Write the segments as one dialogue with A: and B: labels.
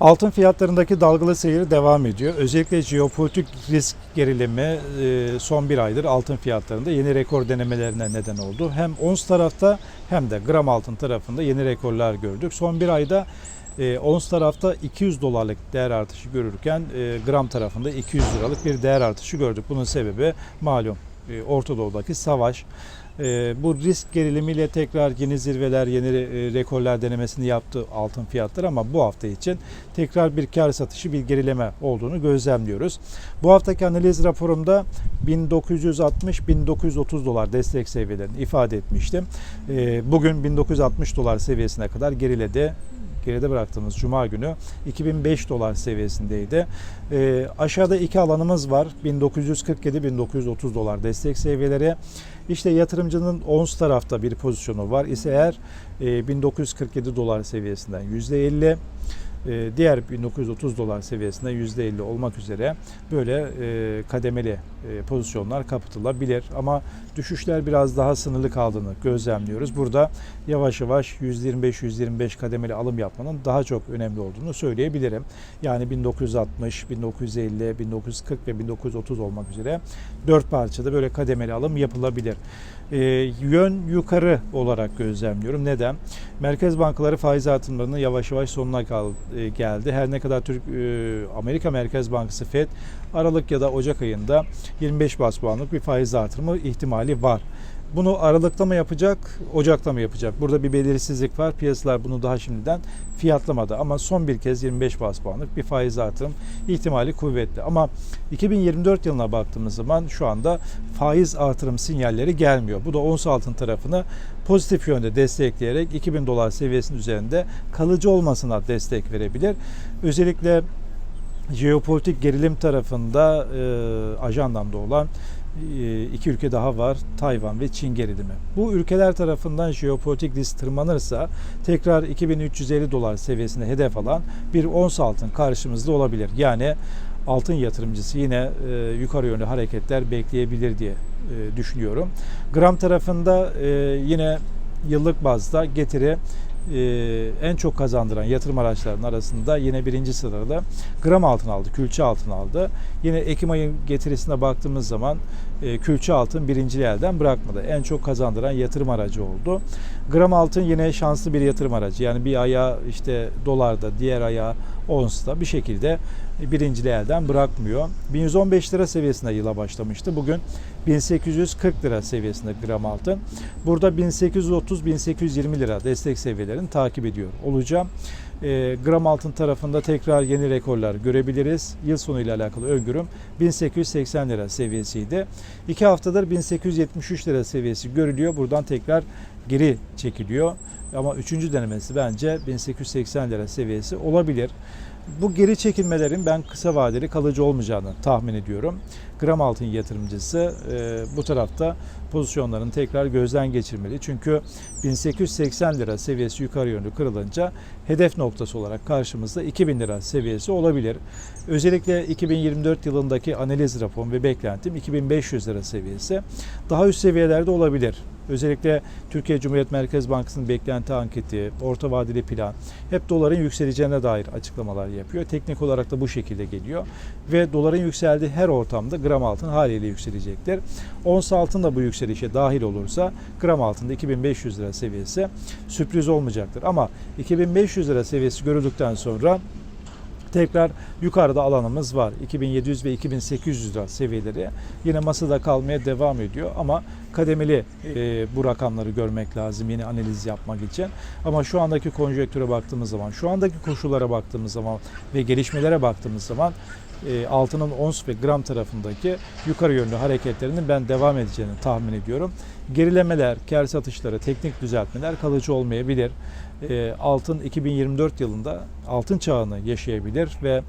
A: Altın fiyatlarındaki dalgalı seyir devam ediyor. Özellikle jeopolitik risk gerilimi e, son bir aydır altın fiyatlarında yeni rekor denemelerine neden oldu. Hem ons tarafta hem de gram altın tarafında yeni rekorlar gördük. Son bir ayda e, ons tarafta 200 dolarlık değer artışı görürken e, gram tarafında 200 liralık bir değer artışı gördük. Bunun sebebi malum e, Orta Doğu'daki savaş. E, bu risk gerilimiyle tekrar yeni zirveler, yeni e, rekorlar denemesini yaptı altın fiyatları ama bu hafta için tekrar bir kar satışı, bir gerileme olduğunu gözlemliyoruz. Bu haftaki analiz raporumda 1960-1930 dolar destek seviyelerini ifade etmiştim. E, bugün 1960 dolar seviyesine kadar geriledi geride bıraktığımız Cuma günü 2005 dolar seviyesindeydi. E, aşağıda iki alanımız var. 1947-1930 dolar destek seviyeleri. İşte yatırımcının ons tarafta bir pozisyonu var ise eğer e, 1947 dolar seviyesinden %50 e, diğer 1930 dolar seviyesinde %50 olmak üzere böyle e, kademeli e, pozisyonlar kapatılabilir. Ama düşüşler biraz daha sınırlı kaldığını gözlemliyoruz. Burada yavaş yavaş 125-125 kademeli alım yapmanın daha çok önemli olduğunu söyleyebilirim. Yani 1960, 1950, 1940 ve 1930 olmak üzere 4 parçada böyle kademeli alım yapılabilir. E, yön yukarı olarak gözlemliyorum. Neden? Merkez bankaları faiz artımlarının yavaş yavaş sonuna kal, e, geldi. Her ne kadar Türk e, Amerika Merkez Bankası Fed Aralık ya da Ocak ayında 25 bas puanlık bir faiz artırımı ihtimali var. Bunu Aralık'ta mı yapacak, Ocak'ta mı yapacak? Burada bir belirsizlik var. Piyasalar bunu daha şimdiden fiyatlamadı. Ama son bir kez 25 bas puanlık bir faiz artırım ihtimali kuvvetli. Ama 2024 yılına baktığımız zaman şu anda faiz artırım sinyalleri gelmiyor. Bu da ons altın tarafını pozitif yönde destekleyerek 2000 dolar seviyesinin üzerinde kalıcı olmasına destek verebilir. Özellikle jeopolitik gerilim tarafında e, ajandamda olan iki ülke daha var. Tayvan ve Çin gerilimi. Bu ülkeler tarafından jeopolitik risk tırmanırsa tekrar 2350 dolar seviyesine hedef alan bir ons altın karşımızda olabilir. Yani altın yatırımcısı yine e, yukarı yönlü hareketler bekleyebilir diye e, düşünüyorum. Gram tarafında e, yine yıllık bazda getiri e, en çok kazandıran yatırım araçlarının arasında yine birinci sırada gram altın aldı, külçe altın aldı. Yine Ekim ayı getirisine baktığımız zaman e, külçe altın birinciliği elden bırakmadı. En çok kazandıran yatırım aracı oldu. Gram altın yine şanslı bir yatırım aracı. Yani bir ayağı işte dolarda, diğer ayağı onsta bir şekilde birinciliği elden bırakmıyor. 1115 lira seviyesinde yıla başlamıştı. Bugün 1840 lira seviyesinde gram altın. Burada 1830-1820 lira destek seviyelerini takip ediyor olacağım. E, gram altın tarafında tekrar yeni rekorlar görebiliriz. Yıl sonu ile alakalı öngörüm 1880 lira seviyesiydi. İki haftadır 1873 lira seviyesi görülüyor. Buradan tekrar geri çekiliyor. Ama üçüncü denemesi bence 1880 lira seviyesi olabilir. Bu geri çekilmelerin ben kısa vadeli kalıcı olmayacağını tahmin ediyorum. Gram altın yatırımcısı e, bu tarafta pozisyonlarını tekrar gözden geçirmeli. Çünkü 1880 lira seviyesi yukarı yönlü kırılınca hedef noktası olarak karşımızda 2000 lira seviyesi olabilir. Özellikle 2024 yılındaki analiz raporum ve beklentim 2500 lira seviyesi. Daha üst seviyelerde olabilir. Özellikle Türkiye Cumhuriyet Merkez Bankası'nın beklenti anketi, orta vadeli plan hep doların yükseleceğine dair açıklamalar yapıyor. Teknik olarak da bu şekilde geliyor. Ve doların yükseldiği her ortamda gram altın haliyle yükselecektir. Ons altın da bu yükselişe dahil olursa gram altında 2500 lira seviyesi sürpriz olmayacaktır. Ama 2500 lira seviyesi görüldükten sonra tekrar yukarıda alanımız var. 2700 ve 2800 lira seviyeleri yine masada kalmaya devam ediyor ama kademeli e, bu rakamları görmek lazım yeni analiz yapmak için. Ama şu andaki konjonktüre baktığımız zaman, şu andaki koşullara baktığımız zaman ve gelişmelere baktığımız zaman e, altının ons ve gram tarafındaki yukarı yönlü hareketlerinin ben devam edeceğini tahmin ediyorum. Gerilemeler, kar satışları, teknik düzeltmeler kalıcı olmayabilir. E, altın 2024 yılında altın çağını yaşayabilir ve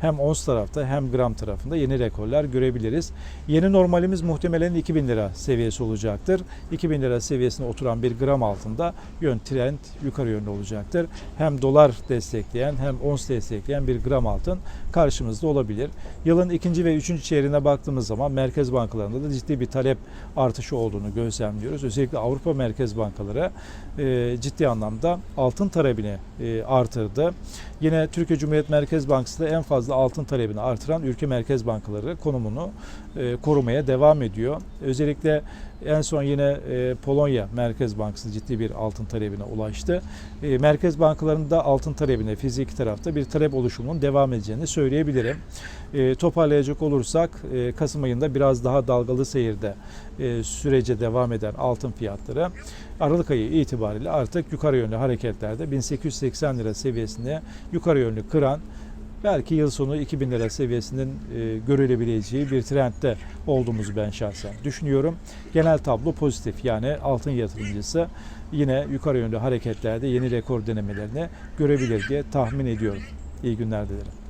A: hem ons tarafta hem gram tarafında yeni rekorlar görebiliriz. Yeni normalimiz muhtemelen 2000 lira seviyesi olacaktır. 2000 lira seviyesine oturan bir gram altında yön trend yukarı yönlü olacaktır. Hem dolar destekleyen hem ons destekleyen bir gram altın karşımızda olabilir. Yılın ikinci ve üçüncü çeyreğine baktığımız zaman merkez bankalarında da ciddi bir talep artışı olduğunu gözlemliyoruz. Özellikle Avrupa merkez bankaları e, ciddi anlamda altın talebini e, artırdı. Yine Türkiye Cumhuriyet Merkez Bankası da en fazla altın talebini artıran ülke merkez bankaları konumunu e, korumaya devam ediyor. Özellikle en son yine e, Polonya Merkez Bankası ciddi bir altın talebine ulaştı. E, merkez bankalarında altın talebine fiziki tarafta bir talep oluşumunun devam edeceğini söyleyebilirim. E, toparlayacak olursak e, Kasım ayında biraz daha dalgalı seyirde e, sürece devam eden altın fiyatları Aralık ayı itibariyle artık yukarı yönlü hareketlerde 1880 lira seviyesinde yukarı yönlü kıran belki yıl sonu 2000 lira seviyesinin e, görülebileceği bir trendde olduğumuzu ben şahsen düşünüyorum. Genel tablo pozitif yani altın yatırımcısı yine yukarı yönlü hareketlerde yeni rekor denemelerini görebilir diye tahmin ediyorum. İyi günler dilerim.